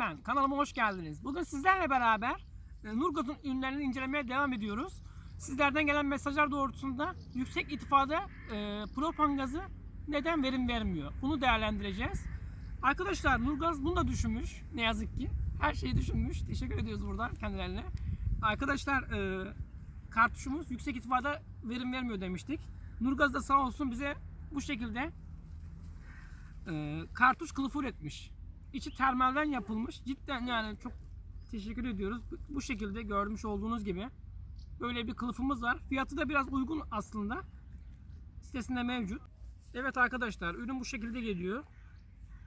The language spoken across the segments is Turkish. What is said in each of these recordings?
ben. Kanalıma hoş geldiniz. Bugün sizlerle beraber e, Nurgaz'ın ürünlerini incelemeye devam ediyoruz. Sizlerden gelen mesajlar doğrultusunda yüksek itfada e, propan gazı neden verim vermiyor? Bunu değerlendireceğiz. Arkadaşlar Nurgaz bunu da düşünmüş. Ne yazık ki. Her şeyi düşünmüş. Teşekkür ediyoruz buradan kendilerine. Arkadaşlar e, kartuşumuz yüksek itfada verim vermiyor demiştik. Nurgaz da sağ olsun bize bu şekilde e, kartuş kılıfı üretmiş. İçi termalden yapılmış. Cidden yani çok teşekkür ediyoruz. Bu- şekilde görmüş olduğunuz gibi böyle bir kılıfımız var. Fiyatı da biraz uygun aslında. Sitesinde mevcut. Evet arkadaşlar ürün bu şekilde geliyor.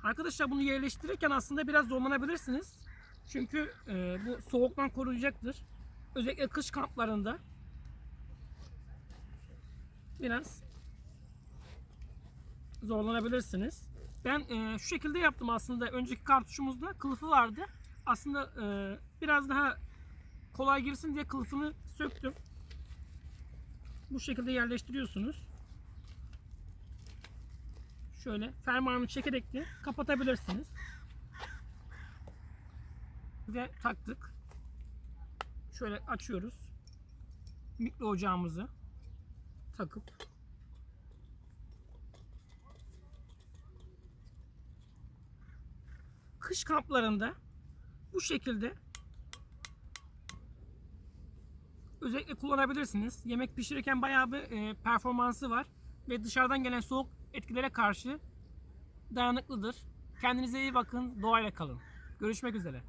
Arkadaşlar bunu yerleştirirken aslında biraz zorlanabilirsiniz. Çünkü e, bu soğuktan koruyacaktır. Özellikle kış kamplarında biraz zorlanabilirsiniz. Ben e, şu şekilde yaptım aslında. Önceki kartuşumuzda kılıfı vardı. Aslında e, biraz daha kolay girsin diye kılıfını söktüm. Bu şekilde yerleştiriyorsunuz. Şöyle fermuarını çekerek de kapatabilirsiniz. Ve taktık. Şöyle açıyoruz. Mikro ocağımızı takıp kış kamplarında bu şekilde özellikle kullanabilirsiniz. Yemek pişirirken bayağı bir e, performansı var ve dışarıdan gelen soğuk etkilere karşı dayanıklıdır. Kendinize iyi bakın, doğayla kalın. Görüşmek üzere.